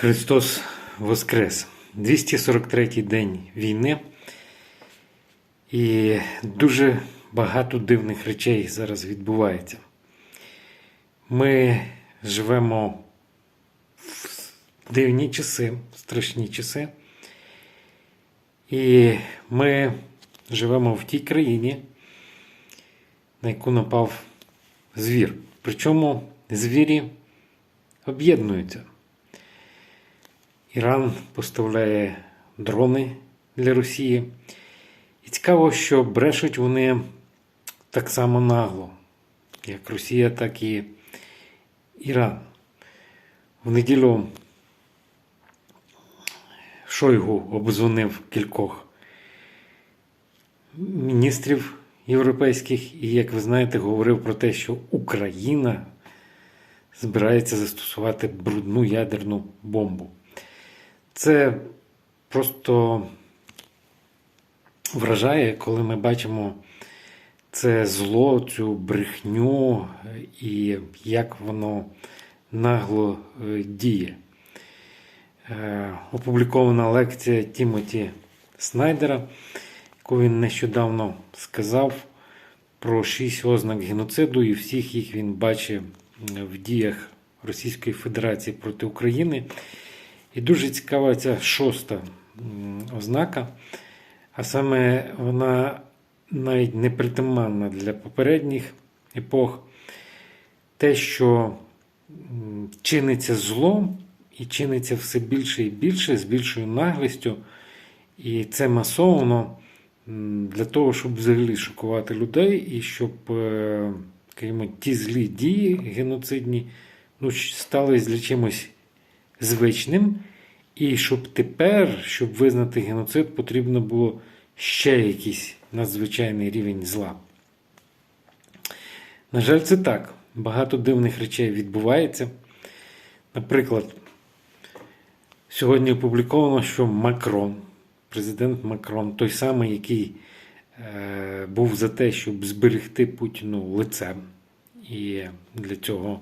Христос Воскрес! 243-й день війни. І дуже багато дивних речей зараз відбувається. Ми живемо в дивні часи, страшні часи. І ми живемо в тій країні, на яку напав звір. Причому звірі об'єднуються. Іран поставляє дрони для Росії. І цікаво, що брешуть вони так само нагло, як Росія, так і Іран. В неділю Шойгу обдзвонив кількох міністрів європейських і, як ви знаєте, говорив про те, що Україна збирається застосувати брудну ядерну бомбу. Це просто вражає, коли ми бачимо це зло, цю брехню і як воно нагло е, діє. Е, Опублікована лекція Тімоті Снайдера, яку він нещодавно сказав про шість ознак геноциду, і всіх їх він бачить в діях Російської Федерації проти України. І дуже цікава ця шоста ознака, а саме вона навіть не притаманна для попередніх епох. Те, що чиниться зло і чиниться все більше і більше з більшою наглістю, і це масовано для того, щоб взагалі шокувати людей, і щоб е, скажімо, ті злі дії геноцидні ну, стали для чимось звичним, і щоб тепер, щоб визнати геноцид, потрібно було ще якийсь надзвичайний рівень зла. На жаль, це так. Багато дивних речей відбувається. Наприклад, сьогодні опубліковано, що Макрон, президент Макрон, той самий, який е, був за те, щоб зберегти Путіну лице, і для цього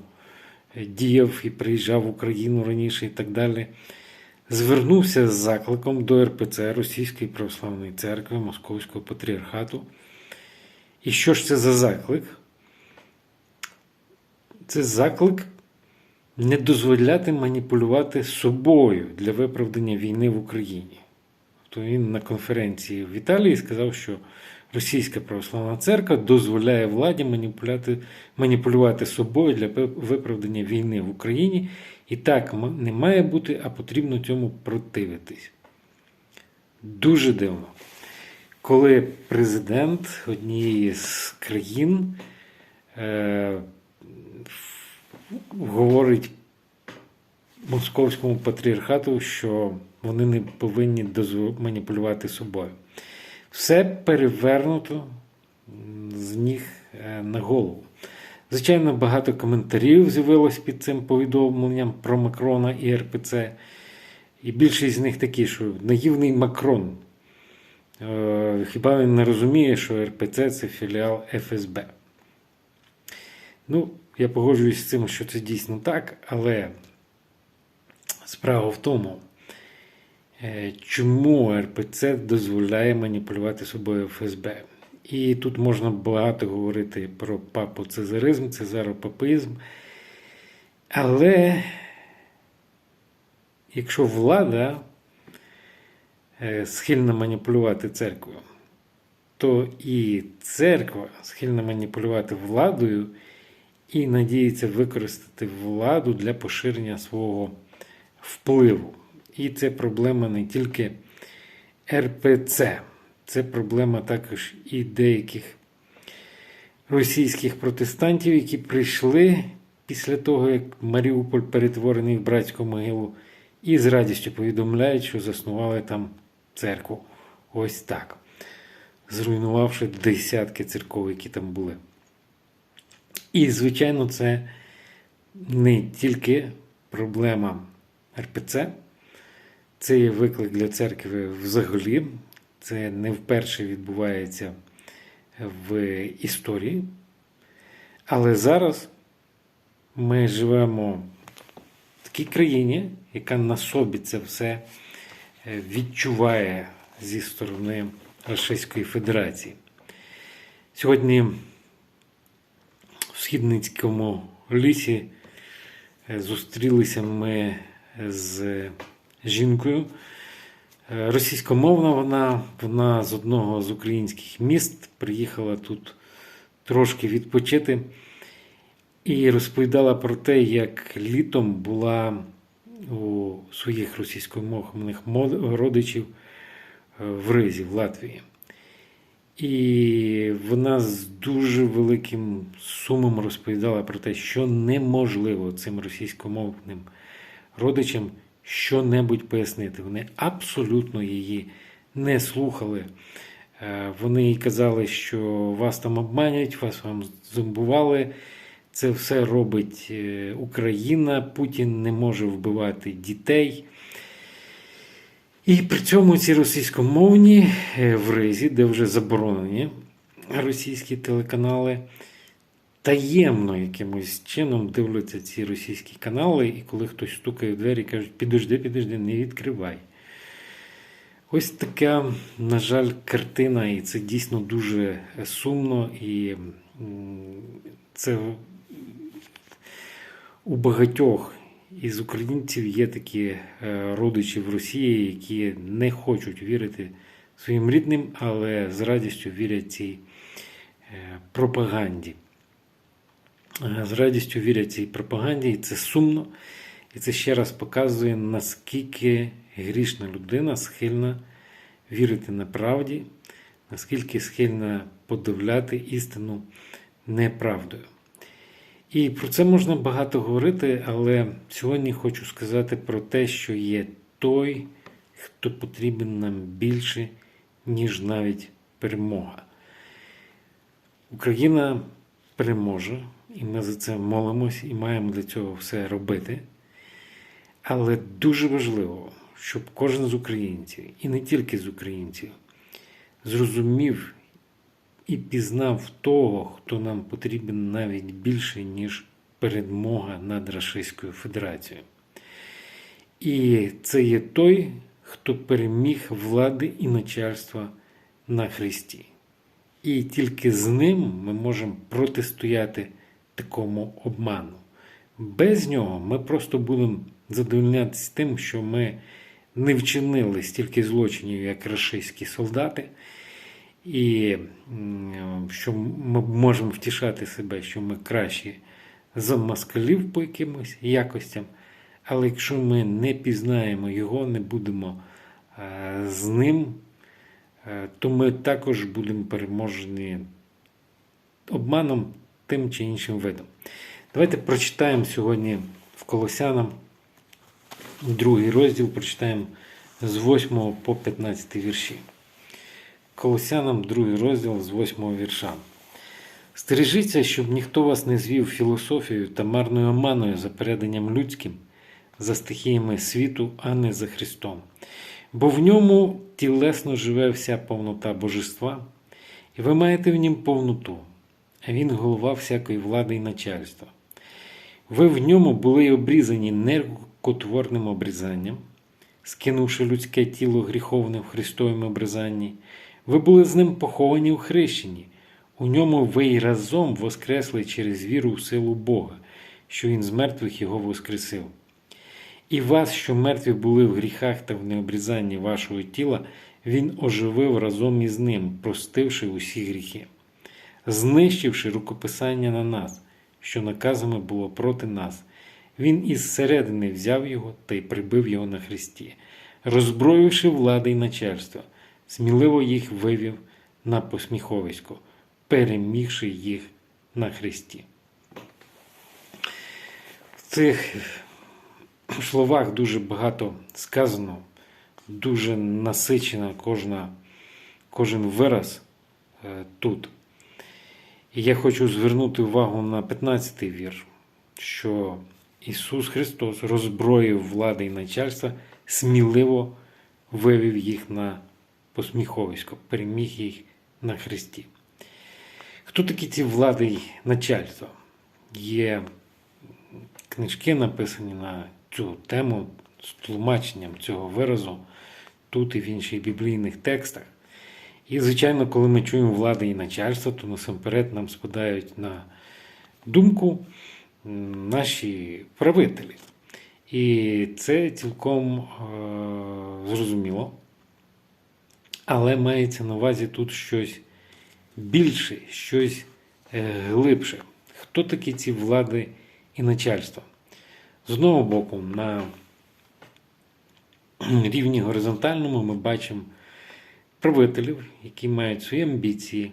діяв і приїжджав в Україну раніше і так далі, звернувся з закликом до РПЦ Російської православної церкви Московського патріархату. І що ж це за заклик? Це заклик не дозволяти маніпулювати собою для виправдання війни в Україні. То він на конференції в Італії сказав, що Російська православна церква дозволяє владі маніпулювати собою для виправдання війни в Україні. І так не має бути, а потрібно цьому противитись. Дуже дивно. Коли президент однієї з країн е, говорить московському патріархату, що вони не повинні маніпулювати собою. Все перевернуто з ніг е, на голову. Звичайно, багато коментарів з'явилось під цим повідомленням про Макрона і РПЦ. І більшість з них такі, що наївний Макрон. Е, Хіба він не розуміє, що РПЦ це філіал ФСБ? Ну, я погоджуюсь з цим, що це дійсно так, але справа в тому, е, чому РПЦ дозволяє маніпулювати собою ФСБ. І тут можна багато говорити про папоцезаризм, цезаропапизм. Але якщо влада е, схильна маніпулювати церквою, то і церква схильна маніпулювати владою і надіється використати владу для поширення свого впливу. І це проблема не тільки РПЦ, це проблема також і деяких російських протестантів, які прийшли після того, як Маріуполь перетворений в братську могилу, і з радістю повідомляють, що заснували там церкву. Ось так. Зруйнувавши десятки церков, які там були. І, звичайно, це не тільки проблема РПЦ, це є виклик для церкви взагалі. Це не вперше відбувається в історії. Але зараз ми живемо в такій країні, яка на собі це все е, відчуває зі сторони Російської Федерації. Сьогодні в Східницькому лісі е, зустрілися ми з жінкою. Е, Російськомовна вона, вона з одного з українських міст приїхала тут трошки відпочити і розповідала про те, як літом була у своїх російськомовних родичів е, в Ризі, в Латвії. І вона з дуже великим сумом розповідала про те, що неможливо цим російськомовним родичам що-небудь пояснити. Вони абсолютно її не слухали. Е, Вони їй казали, що вас там обманюють, вас вам зомбували. Це все робить е, Україна. Путін не може вбивати дітей. І при цьому ці російськомовні е, в Ризі, де вже заборонені російські телеканали, таємно якимось чином дивляться ці російські канали, і коли хтось стукає в двері, кажуть, підожди, підожди, не відкривай. Ось така, на жаль, картина, і це дійсно дуже сумно, і це у багатьох із українців є такі е, родичі в Росії, які не хочуть вірити своїм рідним, але з радістю вірять цій е, пропаганді. Е, З радістю вірять цій пропаганді, і це сумно. І це ще раз показує, наскільки грішна людина схильна вірити неправді, наскільки схильна подивляти істину неправдою. І про це можна багато говорити, але сьогодні хочу сказати про те, що є той, хто потрібен нам більше, ніж навіть перемога. Україна переможе, і ми за це молимось і маємо для цього все робити. Але дуже важливо, щоб кожен з українців, і не тільки з українців, зрозумів і пізнав того, хто нам потрібен навіть більше, ніж перемога над Російською Федерацією. І це є той, хто переміг влади і начальства на Христі. І тільки з ним ми можемо протистояти такому обману. Без нього ми просто будемо задовольнятися тим, що ми не вчинили стільки злочинів, як рашистські солдати, і що ми можемо втішати себе, що ми кращі за москалів по якимось якостям. Але якщо ми не пізнаємо його, не будемо е, з ним, е, то ми також будемо переможені обманом тим чи іншим видом. Давайте прочитаємо сьогодні в Колосянам другий розділ, прочитаємо з 8 по 15 вірші. Колосянам другий розділ з 8 вірша. Стережіться, щоб ніхто вас не звів філософією та марною оманою за переданням людським, за стихіями світу, а не за Христом. Бо в ньому тілесно живе вся повнота божества, і ви маєте в нім повноту, він голова всякої влади і начальства. Ви в ньому були обрізані неркотворним обрізанням, скинувши людське тіло гріховне в Христовім обрізанні, ви були з ним поховані у хрещенні. У ньому ви й разом воскресли через віру в силу Бога, що Він з мертвих його воскресив. І вас, що мертві були в гріхах та в необрізанні вашого тіла, Він оживив разом із ним, простивши усі гріхи, знищивши рукописання на нас, що наказами було проти нас. Він із середини взяв його та й прибив його на хресті, роззброївши влади й начальство, сміливо їх вивів на посміховисько, перемігши їх на хресті. В цих словах дуже багато сказано, дуже насичена кожна, кожен вираз е, тут. І я хочу звернути увагу на 15-й вірш, що Ісус Христос роззброїв влади і начальства, сміливо вивів їх на посміховисько, переміг їх на Христі. Хто такі ці влади й начальства? Є книжки, написані на цю тему з тлумаченням цього виразу тут і в інших біблійних текстах. І, звичайно, коли ми чуємо влади і начальство, то насамперед нам спадають на думку наші правителі. І це цілком е, зрозуміло. Але мається на увазі тут щось більше, щось е, глибше. Хто такі ці влади і начальство? З одного боку, на рівні горизонтальному ми бачимо правителів, які мають свої амбіції,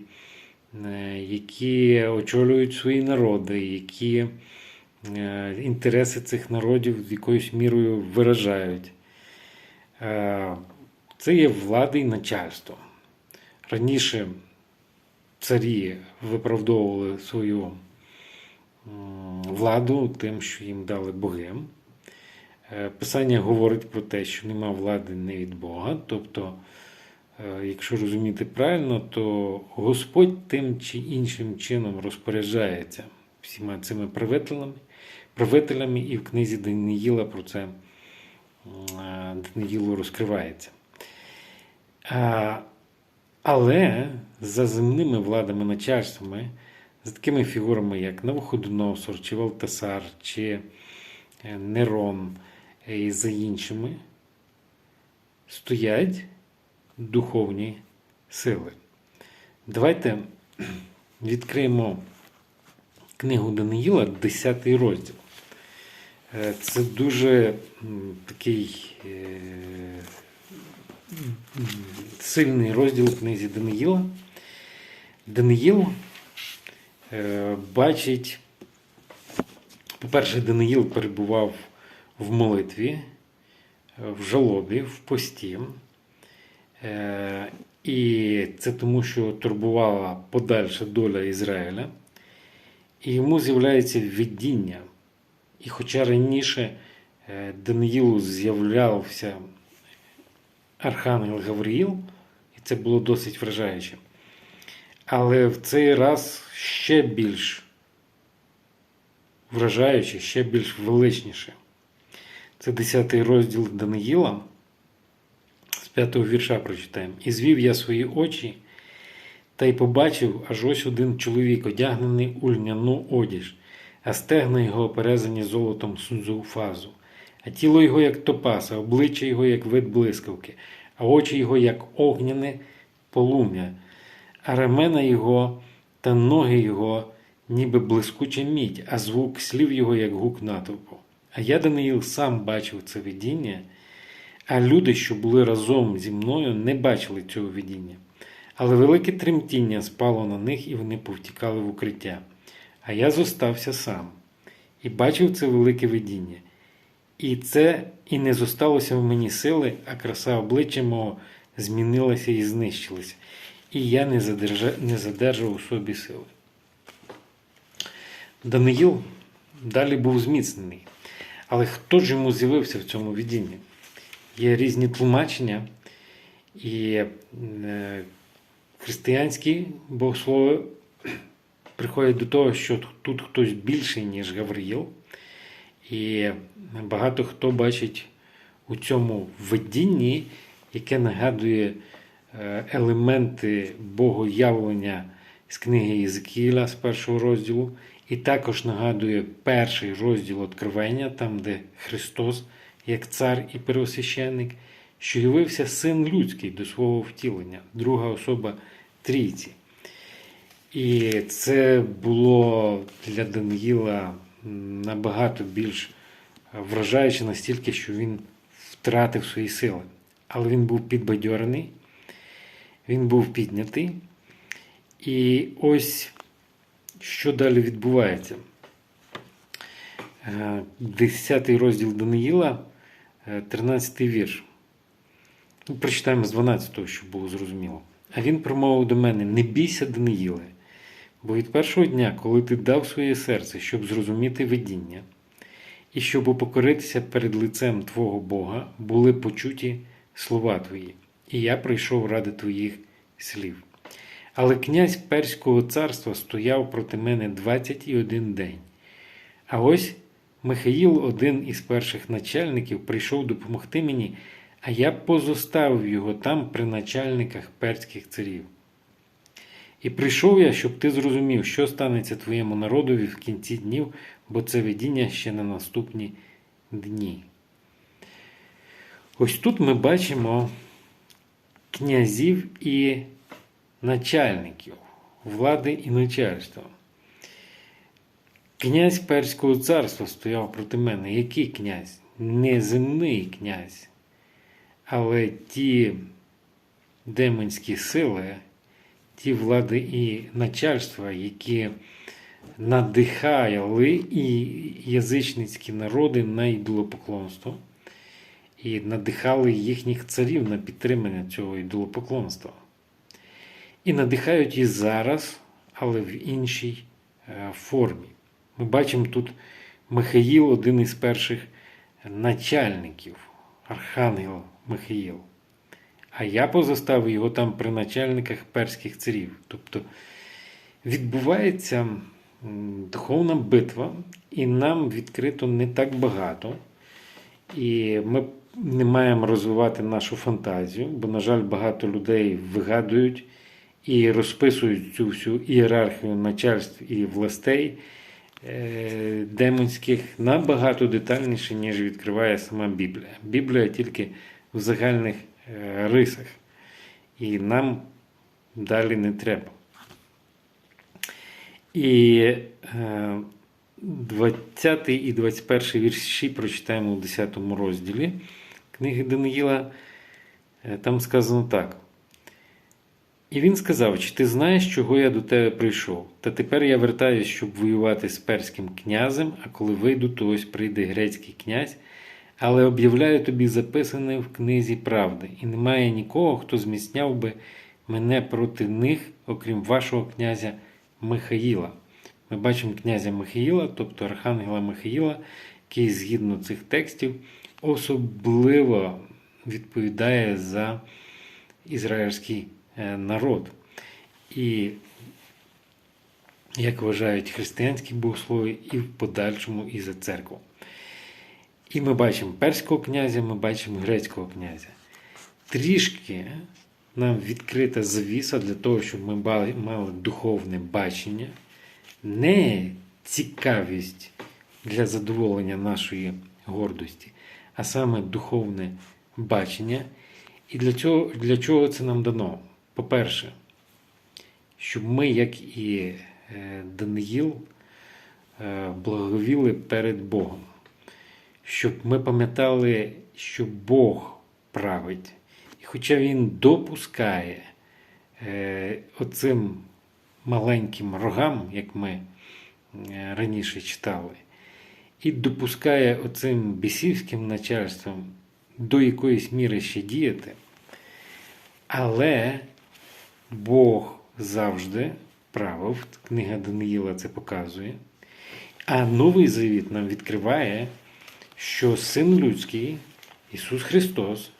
е, які очолюють свої народи, які е, інтереси цих народів якоюсь мірою виражають. Е, Це є влада і начальство. Раніше царі виправдовували свою владу тим, що їм дали боги. Писання говорить про те, що нема влади не від Бога. Тобто, якщо розуміти правильно, то Господь тим чи іншим чином розпоряджається всіма цими правителями, правителями і в книзі Даниїла про це е, Даниїлу розкривається. Але за земними владами начальствами, за такими фігурами, як Навуходоносор, чи Валтасар, чи е, Нерон е, і за іншими, стоять духовні сили. Давайте відкриємо книгу Даниїла, 10 розділ. Е, Це дуже такий е, сильний розділ в книзі Даниїла. Даниїл е, бачить, по-перше, Даниїл перебував в молитві, в жалобі, в пості. Е, І це тому, що турбувала подальша доля Ізраїля. І йому з'являється видіння. І хоча раніше е, Даниїлу з'являвся Архангел Гавриїл, і це було досить вражаюче. Але в цей раз ще більш вражаюче, ще більш величніше. Це 10 розділ Даниїла. 5 вірша прочитаємо. І звів я свої очі, та й побачив аж ось один чоловік, одягнений у льняну одіж, а стегна його оперезані золотом сунзуфазу, а тіло його, як топаз, а обличчя його, як вид блискавки, а очі його, як огняне полум'я, а рамена його та ноги його, ніби блискуча мідь, а звук слів його, як гук натовпу. А я, Даниїл, сам бачив це видіння, а люди, що були разом зі мною, не бачили цього видіння. Але велике тремтіння спало на них, і вони повтікали в укриття. А я зостався сам і бачив це велике видіння. І це і не зосталося в мені сили, а краса обличчя мого змінилася і знищилася. І я не, задержа, не задержав у собі сили. Даниїл далі був зміцнений. Але хто ж йому з'явився в цьому видінні? Є різні тлумачення, і е, християнські богослови приходять до того, що тут хтось більший, ніж Гавриїл. І багато хто бачить у цьому видінні, яке нагадує е, елементи богоявлення з книги Єзекіля з першого розділу, і також нагадує перший розділ Откровення, там, де Христос, як цар і первосвященник, що явився син людський до свого втілення, друга особа трійці. І це було для Даниїла набагато більш вражаюче настільки, що він втратив свої сили. Але він був підбадьорений, він був піднятий. І ось що далі відбувається. Е, Десятий розділ Даниїла, 13 вірш. Ну, Прочитаємо з 12-го, щоб було зрозуміло. А він промовив до мене: Не бійся, Даниїле, бо від першого дня, коли ти дав своє серце, щоб зрозуміти видіння, і щоб упокоритися перед лицем Твого Бога, були почуті слова Твої, і я прийшов ради Твоїх слів. Але князь Перського царства стояв проти мене 21 день. А ось Михаїл, один із перших начальників, прийшов допомогти мені, а я позоставив його там при начальниках перських царів. І прийшов я, щоб ти зрозумів, що станеться твоєму народові в кінці днів, бо це видіння ще на наступні дні. Ось тут ми бачимо князів і начальників, влади і начальства. Князь Перського царства стояв проти мене. Який князь? Не земний князь. Але ті демонські сили, ті влади і начальства, які надихали і язичницькі народи на ідолопоклонство, і надихали їхніх царів на підтримання цього ідолопоклонства. І надихають і зараз, але в іншій е, формі. Ми бачимо тут Михаїл, один із перших начальників, архангел Михаїл. А я позаставив його там при начальниках перських царів. Тобто відбувається духовна битва, і нам відкрито не так багато. І ми не маємо розвивати нашу фантазію, бо, на жаль, багато людей вигадують і розписують цю всю ієрархію начальств і властей демонських набагато детальніше, ніж відкриває сама Біблія. Біблія тільки в загальних е, рисах. І нам далі не треба. І е, 20 і 21 вірші прочитаємо у 10 розділі книги Даниїла. Е, Там сказано так. І він сказав: Чи ти знаєш, чого я до тебе прийшов? Та тепер я вертаюсь, щоб воювати з перським князем, а коли вийду, то ось прийде грецький князь. Але об'являю тобі записане в книзі правди, і немає нікого, хто зміцняв би мене проти них, окрім вашого князя Михаїла. Ми бачимо князя Михаїла, тобто архангела Михаїла, який згідно цих текстів особливо відповідає за ізраїльський народ. І, як вважають християнські богослови, і в подальшому і за церкву. І ми бачимо перського князя, ми бачимо грецького князя. Трішки нам відкрита завіса для того, щоб ми мали духовне бачення, не цікавість для задоволення нашої гордості, а саме духовне бачення. І для цього, для чого це нам дано? По-перше, щоб ми, як і е, Даниїл, е, благовіли перед Богом щоб ми пам'ятали, що Бог править. І хоча Він допускає е, оцим маленьким рогам, як ми раніше читали, і допускає оцим бісівським начальством до якоїсь міри ще діяти, але Бог завжди правив, книга Даниїла це показує. А Новий Завіт нам відкриває, що Син Людський, Ісус Христос,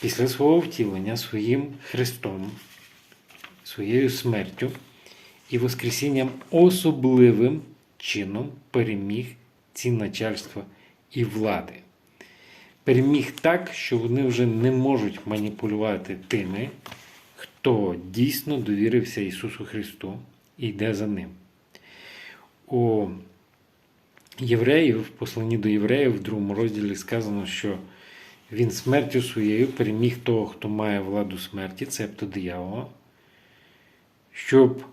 після свого втілення своїм Христом, своєю смертю і Воскресінням особливим чином переміг ці начальства і влади. Переміг так, що вони вже не можуть маніпулювати тими, хто дійсно довірився Ісусу Христу і йде за Ним. У євреїв, в посланні до євреїв, в другому розділі сказано, що він смертю своєю переміг того, хто має владу смерті, цебто диявола, щоб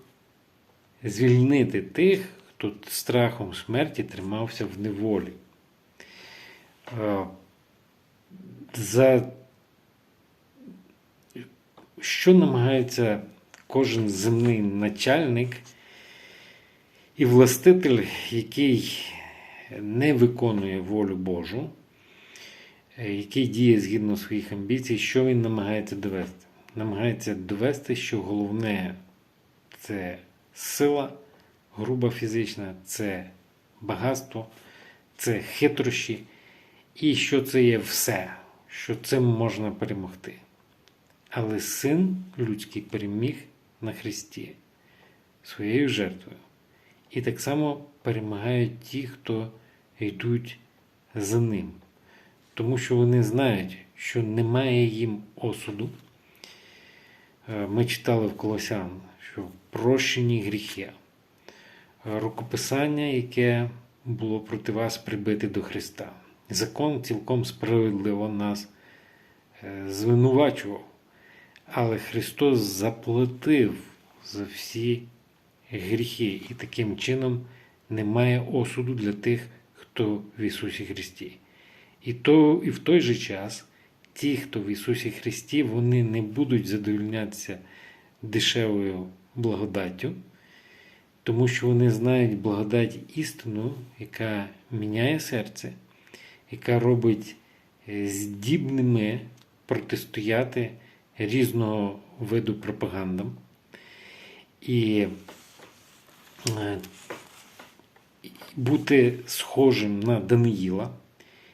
звільнити тих, хто страхом смерті тримався в неволі. Е, За що намагається кожен земний начальник і властитель, який не виконує волю Божу, е, який діє згідно своїх амбіцій, що він намагається довести? Намагається довести, що головне це сила, груба фізична, це багатство, це хитрощі, і що це є все, що цим можна перемогти. Але син людський переміг на Христі своєю жертвою. І так само перемагають ті, хто йдуть за ним, тому що вони знають, що немає їм осуду. Е, Ми читали в Колосян, що прощені гріхи, Е, рукописання, яке було проти вас прибите до Христа. Закон цілком справедливо нас е, звинувачував, але Христос заплатив за всі гріхи, і таким чином немає осуду для тих, хто в Ісусі Христі. І, то, і в той же час ті, хто в Ісусі Христі, вони не будуть задовольнятися дешевою благодаттю, тому що вони знають благодать істину, яка міняє серце, яка робить е, здібними протистояти різного виду пропагандам. І е, бути схожим на Даниїла,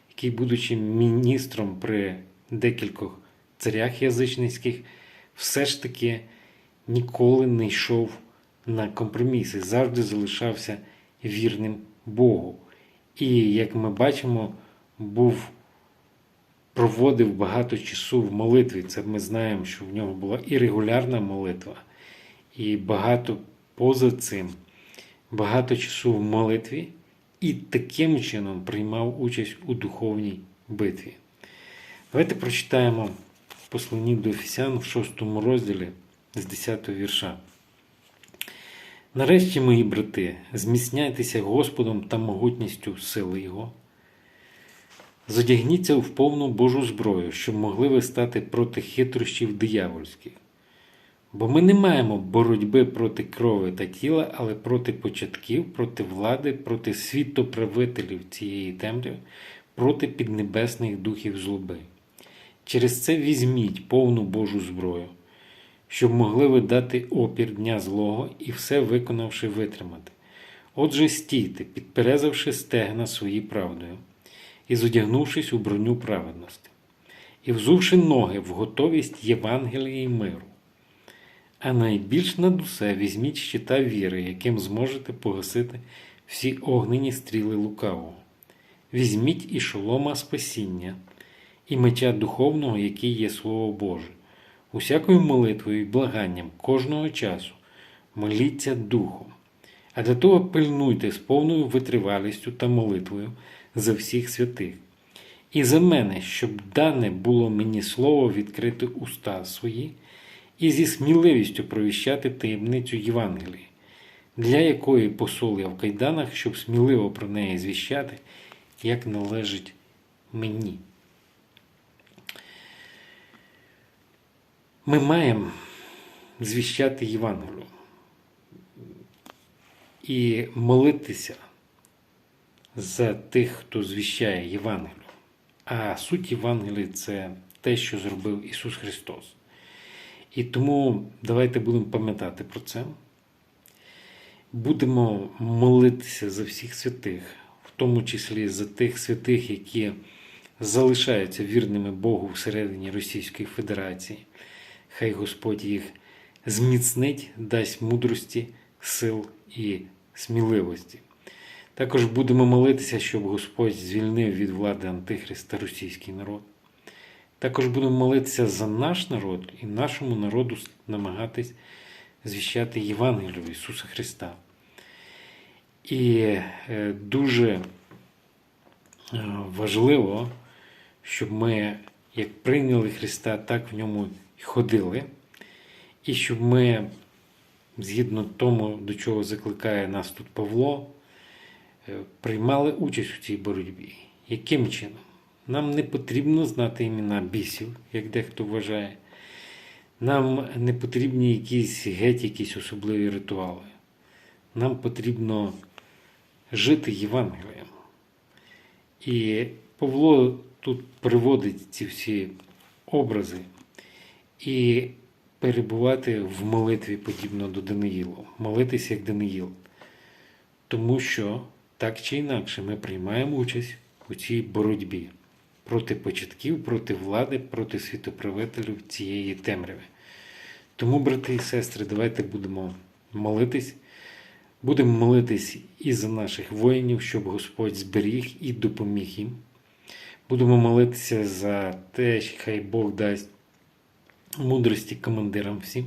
який, будучи міністром при декількох царях язичницьких, все ж таки ніколи не йшов на компроміси, завжди залишався вірним Богу. І, як ми бачимо, був проводив багато часу в молитві. Це ми знаємо, що в нього була і регулярна молитва, і багато поза цим, багато часу в молитві, і таким чином приймав участь у духовній битві. Давайте прочитаємо в посланні до Ефесян в 6 розділі з 10 вірша. Нарешті, мої брати, зміцняйтеся Господом та могутністю сили Його. Зодягніться в повну Божу зброю, щоб могли ви стати проти хитрощів диявольських. Бо ми не маємо боротьби проти крови та тіла, але проти початків, проти влади, проти світоправителів цієї темряви, проти піднебесних духів злоби. Через це візьміть повну Божу зброю, щоб могли ви дати опір дня злого і все виконавши витримати. Отже, стійте, підперезавши стегна свої правдою, і зодягнувшись у броню праведності, і взувши ноги в готовість Євангелія і миру. А найбільш над усе візьміть щита віри, яким зможете погасити всі огнені стріли лукавого. Візьміть і шолома спасіння, і меча духовного, який є Слово Боже, усякою молитвою і благанням кожного часу моліться духом, а для того пильнуйте з повною витривалістю та молитвою за всіх святих. І за мене, щоб дане було мені слово відкрити уста свої і зі сміливістю провіщати таємницю Євангелії, для якої посол я в кайданах, щоб сміливо про неї звіщати, як належить мені. Ми маємо звіщати Євангелію і молитися за тих, хто звіщає Євангелію. А суть Євангелії це те, що зробив Ісус Христос. І тому давайте будемо пам'ятати про це. Будемо молитися за всіх святих, в тому числі за тих святих, які залишаються вірними Богу всередині Російської Федерації. Хай Господь їх зміцнить, дасть мудрості, сил і сміливості. Також будемо молитися, щоб Господь звільнив від влади Антихриста російський народ. Також будемо молитися за наш народ і нашому народу намагатись звіщати Євангелію Ісуса Христа. І е, дуже е, важливо, щоб ми, як прийняли Христа, так в ньому й ходили, і щоб ми, згідно тому, до чого закликає нас тут Павло, приймали участь у цій боротьбі. Яким чином? Нам не потрібно знати імена бісів, як дехто вважає. Нам не потрібні якісь геть, якісь особливі ритуали. Нам потрібно жити Євангелієм. І Павло тут приводить ці всі образи і перебувати в молитві подібно до Даниїлу, молитися як Даниїл. Тому що так чи інакше ми приймаємо участь у цій боротьбі проти початків, проти влади, проти світоправителів цієї темряви. Тому, брати і сестри, давайте будемо молитись, Будемо молитись і за наших воїнів, щоб Господь зберіг і допоміг їм. Будемо молитися за те, що хай Бог дасть мудрості командирам всім.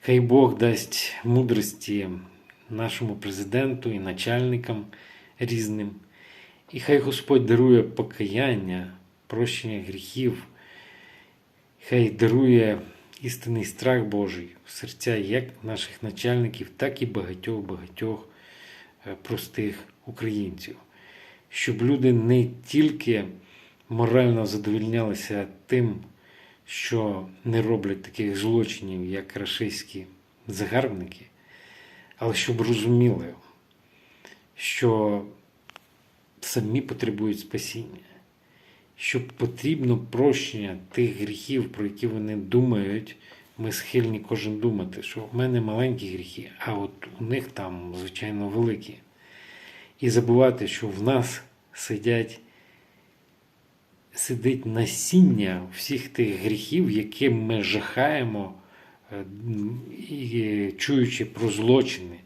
Хай Бог дасть мудрості нашому президенту і начальникам різним. І хай Господь дарує покаяння, прощення гріхів, хай дарує істинний страх Божий в серця як наших начальників, так і багатьох-багатьох е, простих українців. Щоб люди не тільки морально задовільнялися тим, що не роблять таких злочинів, як рашистські загарбники, але щоб розуміли, що самі потребують спасіння, що потрібно прощення тих гріхів, про які вони думають, ми схильні кожен думати, що в мене маленькі гріхи, а от у них там, звичайно, великі. І забувати, що в нас сидять сидить насіння всіх тих гріхів, яким ми жахаємо, і чуючи про злочини,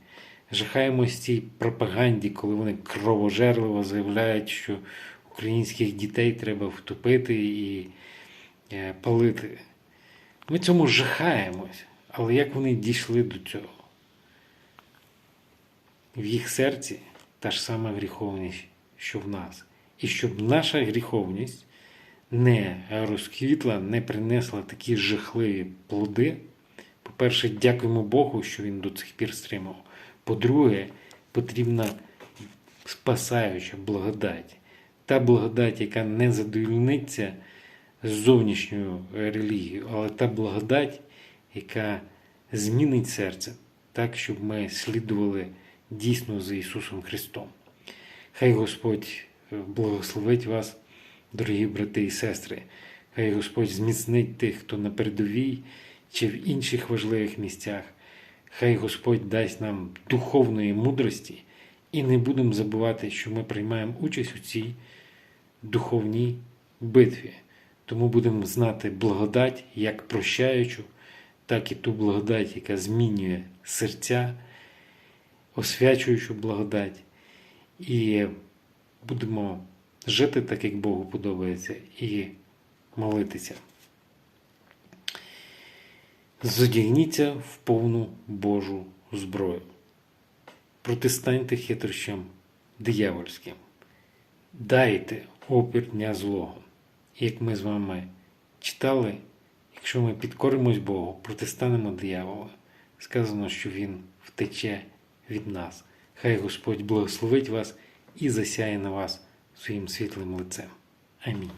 жахаємось цій пропаганді, коли вони кровожерливо заявляють, що українських дітей треба втопити і е, палити. Ми цьому жахаємось, але як вони дійшли до цього? В їх серці та ж сама гріховність, що в нас. І щоб наша гріховність не розквітла, не принесла такі жахливі плоди. По-перше, дякуємо Богу, що він до цих пір стримав. По-друге, потрібна спасаюча благодать. Та благодать, яка не задовільниться з зовнішньою релігією, але та благодать, яка змінить серце так, щоб ми слідували дійсно за Ісусом Христом. Хай Господь е, благословить вас, дорогі брати і сестри. Хай Господь зміцнить тих, хто на передовій чи в інших важливих місцях. Хай Господь дасть нам духовної мудрості і не будемо забувати, що ми приймаємо участь у цій духовній битві. Тому будемо знати благодать як прощаючу, так і ту благодать, яка змінює серця, освячуючу благодать. І будемо жити так, як Богу подобається, і молитися. Зодягніться в повну Божу зброю. Протистаньте хитрощам диявольським. Дайте опір дня злого. Як ми з вами читали, якщо ми підкоримось Богу, протистанемо диявола, сказано, що Він втече від нас. Хай Господь благословить вас і засяє на вас своїм світлим лицем. Амінь.